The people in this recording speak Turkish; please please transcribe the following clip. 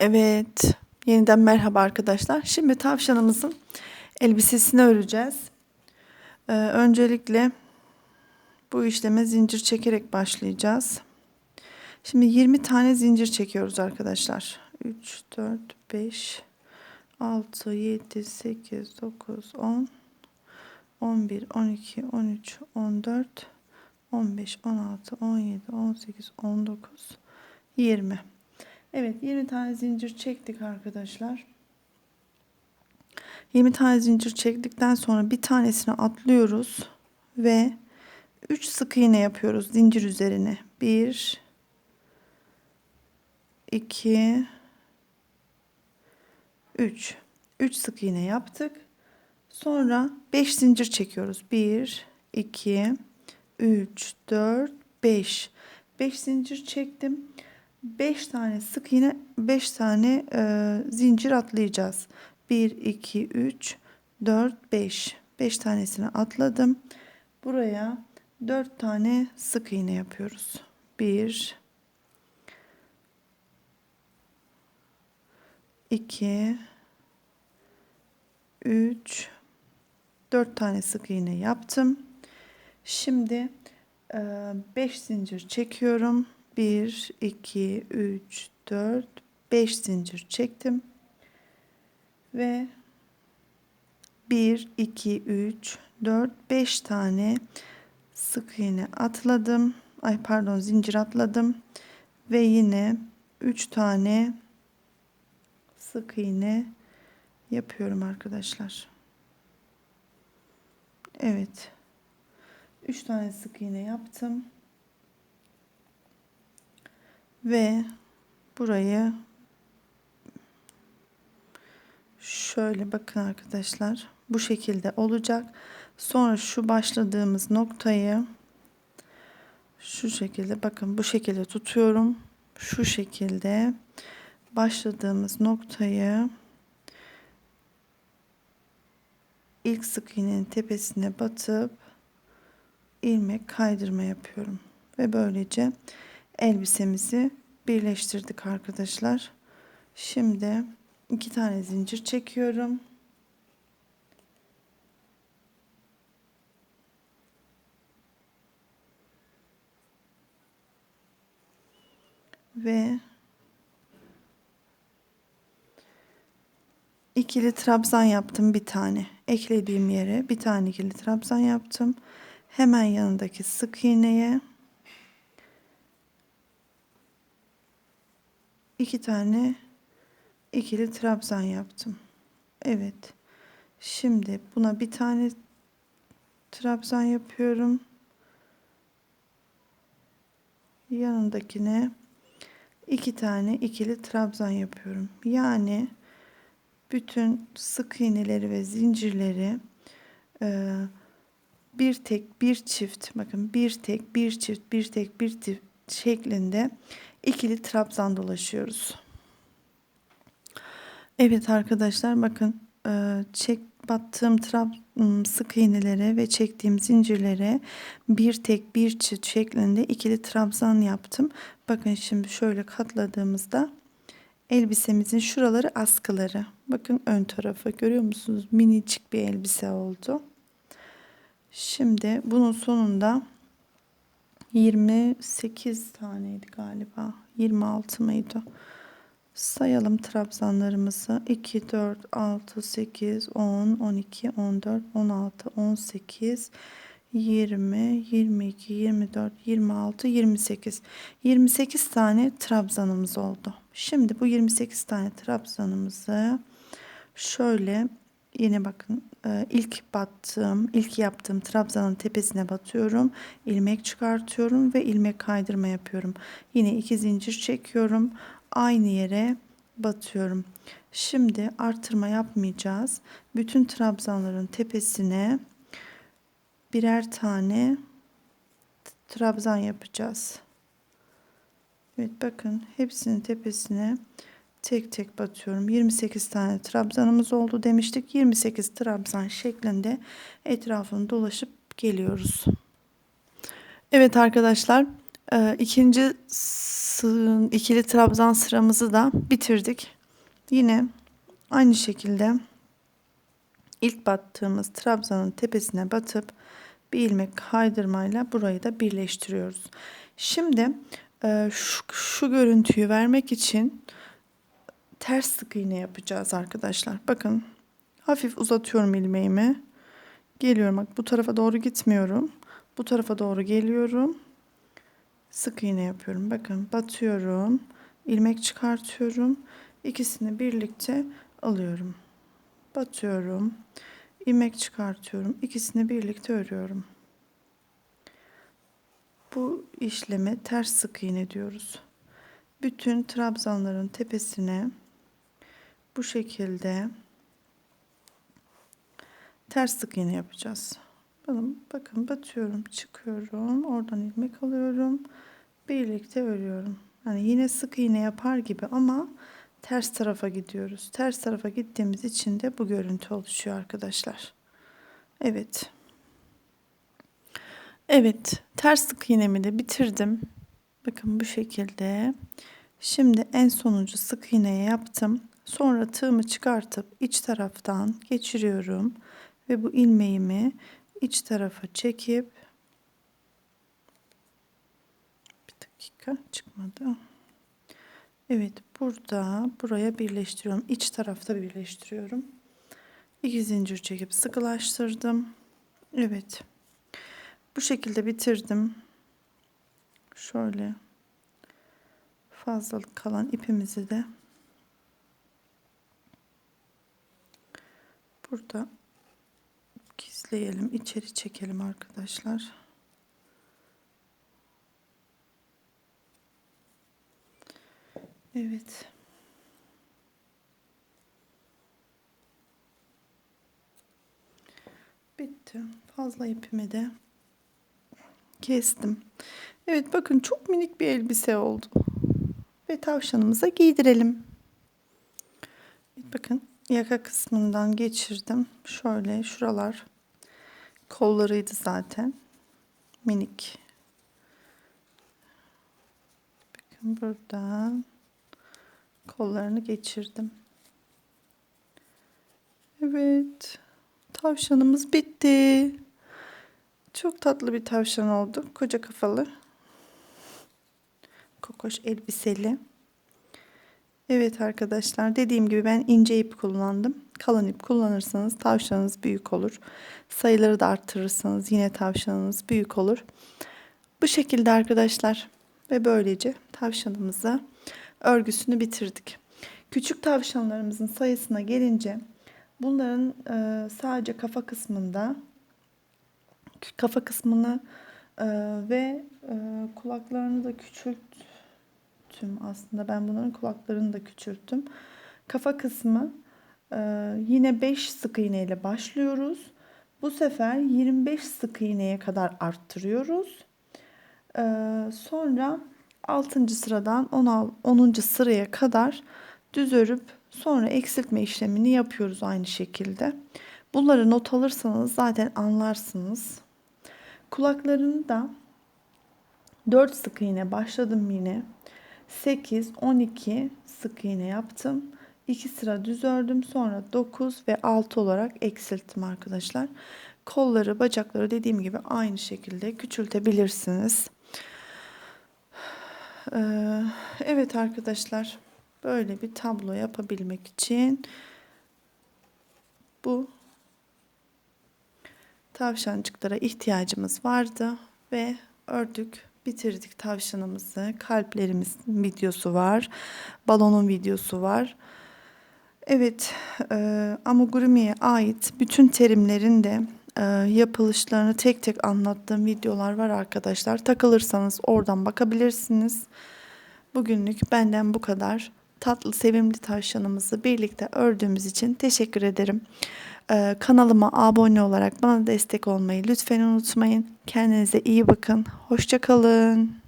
Evet, yeniden merhaba arkadaşlar. Şimdi tavşanımızın elbisesini öreceğiz. Ee, öncelikle bu işleme zincir çekerek başlayacağız. Şimdi 20 tane zincir çekiyoruz arkadaşlar. 3, 4, 5, 6, 7, 8, 9, 10, 11, 12, 13, 14, 15, 16, 17, 18, 19, 20. Evet 20 tane zincir çektik arkadaşlar. 20 tane zincir çektikten sonra bir tanesini atlıyoruz ve 3 sık iğne yapıyoruz zincir üzerine. 1 2 3 3 sık iğne yaptık. Sonra 5 zincir çekiyoruz. 1 2 3 4 5 5 zincir çektim. 5 tane sık iğne 5 tane e, zincir atlayacağız. 1 2 3 4 5 5 tanesini atladım. Buraya 4 tane sık iğne yapıyoruz. 1 2 3 4 tane sık iğne yaptım. Şimdi 5 zincir çekiyorum. 1 2 3 4 5 zincir çektim. Ve 1 2 3 4 5 tane sık iğne atladım. Ay pardon zincir atladım ve yine 3 tane sık iğne yapıyorum arkadaşlar. Evet. 3 tane sık iğne yaptım. Ve burayı şöyle bakın arkadaşlar. Bu şekilde olacak. Sonra şu başladığımız noktayı şu şekilde bakın bu şekilde tutuyorum. Şu şekilde başladığımız noktayı ilk sık iğnenin tepesine batıp ilmek kaydırma yapıyorum ve böylece elbisemizi birleştirdik arkadaşlar. Şimdi iki tane zincir çekiyorum. Ve ikili trabzan yaptım bir tane. Eklediğim yere bir tane ikili trabzan yaptım. Hemen yanındaki sık iğneye iki tane ikili trabzan yaptım. Evet. Şimdi buna bir tane trabzan yapıyorum. Yanındakine iki tane ikili trabzan yapıyorum. Yani bütün sık iğneleri ve zincirleri e, bir tek bir çift bakın bir tek bir çift bir tek bir çift şeklinde ikili trabzan dolaşıyoruz. Evet arkadaşlar bakın e, çek battığım trab sık iğnelere ve çektiğim zincirlere bir tek bir çift şeklinde ikili trabzan yaptım. Bakın şimdi şöyle katladığımızda elbisemizin şuraları askıları. Bakın ön tarafı görüyor musunuz? Minicik bir elbise oldu. Şimdi bunun sonunda 28 taneydi galiba. 26 mıydı? Sayalım trabzanlarımızı. 2, 4, 6, 8, 10, 12, 14, 16, 18, 20, 22, 24, 26, 28. 28 tane trabzanımız oldu. Şimdi bu 28 tane trabzanımızı şöyle yine bakın e, ilk battığım, ilk yaptığım trabzanın tepesine batıyorum. ilmek çıkartıyorum ve ilmek kaydırma yapıyorum. Yine iki zincir çekiyorum. Aynı yere batıyorum. Şimdi artırma yapmayacağız. Bütün trabzanların tepesine birer tane trabzan yapacağız. Evet bakın hepsinin tepesine tek tek batıyorum. 28 tane trabzanımız oldu demiştik. 28 trabzan şeklinde etrafını dolaşıp geliyoruz. Evet arkadaşlar Ee, ikinci ikili trabzan sıramızı da bitirdik. Yine aynı şekilde ilk battığımız trabzanın tepesine batıp bir ilmek kaydırmayla burayı da birleştiriyoruz. Şimdi e, şu, şu görüntüyü vermek için ters sık iğne yapacağız arkadaşlar. Bakın hafif uzatıyorum ilmeğimi. Geliyorum bak bu tarafa doğru gitmiyorum. Bu tarafa doğru geliyorum. Sık iğne yapıyorum. Bakın batıyorum. ilmek çıkartıyorum. İkisini birlikte alıyorum. Batıyorum. ilmek çıkartıyorum. İkisini birlikte örüyorum. Bu işleme ters sık iğne diyoruz. Bütün trabzanların tepesine bu şekilde ters sık iğne yapacağız. Bakın, bakın batıyorum, çıkıyorum, oradan ilmek alıyorum, birlikte örüyorum. Yani yine sık iğne yapar gibi ama ters tarafa gidiyoruz. Ters tarafa gittiğimiz için de bu görüntü oluşuyor arkadaşlar. Evet. Evet, ters sık iğnemi de bitirdim. Bakın bu şekilde. Şimdi en sonuncu sık iğneyi yaptım. Sonra tığımı çıkartıp iç taraftan geçiriyorum ve bu ilmeğimi iç tarafa çekip bir dakika çıkmadı. Evet burada buraya birleştiriyorum. İç tarafta birleştiriyorum. İki zincir çekip sıkılaştırdım. Evet. Bu şekilde bitirdim. Şöyle fazlalık kalan ipimizi de burada gizleyelim, içeri çekelim arkadaşlar. Evet. Bitti. Fazla ipimi de kestim. Evet bakın çok minik bir elbise oldu. Ve tavşanımıza giydirelim. Evet, bakın yaka kısmından geçirdim. Şöyle şuralar kollarıydı zaten. Minik. Bakın buradan kollarını geçirdim. Evet. Tavşanımız bitti. Çok tatlı bir tavşan oldu. Koca kafalı. Kokoş elbiseli. Evet arkadaşlar dediğim gibi ben ince ip kullandım. Kalın ip kullanırsanız tavşanınız büyük olur. Sayıları da arttırırsanız yine tavşanınız büyük olur. Bu şekilde arkadaşlar ve böylece tavşanımıza örgüsünü bitirdik. Küçük tavşanlarımızın sayısına gelince bunların e, sadece kafa kısmında kafa kısmını e, ve e, kulaklarını da küçülttüm aslında ben bunların kulaklarını da küçülttüm. Kafa kısmı e, yine 5 sık iğne ile başlıyoruz. Bu sefer 25 sık iğneye kadar arttırıyoruz. E, sonra 6. sıradan 10. 10. sıraya kadar düz örüp sonra eksiltme işlemini yapıyoruz aynı şekilde. Bunları not alırsanız zaten anlarsınız. Kulaklarını da 4 sık iğne başladım yine. 8, 12 sık iğne yaptım. 2 sıra düz ördüm. Sonra 9 ve 6 olarak eksilttim arkadaşlar. Kolları, bacakları dediğim gibi aynı şekilde küçültebilirsiniz. Ee, evet arkadaşlar. Böyle bir tablo yapabilmek için bu tavşancıklara ihtiyacımız vardı ve ördük, bitirdik tavşanımızı. Kalplerimizin videosu var, balonun videosu var. Evet, e, amigurumi'ye ait bütün terimlerin de e, yapılışlarını tek tek anlattığım videolar var arkadaşlar. Takılırsanız oradan bakabilirsiniz. Bugünlük benden bu kadar. Tatlı, sevimli tavşanımızı birlikte ördüğümüz için teşekkür ederim. Ee, kanalıma abone olarak bana destek olmayı lütfen unutmayın. Kendinize iyi bakın. Hoşçakalın.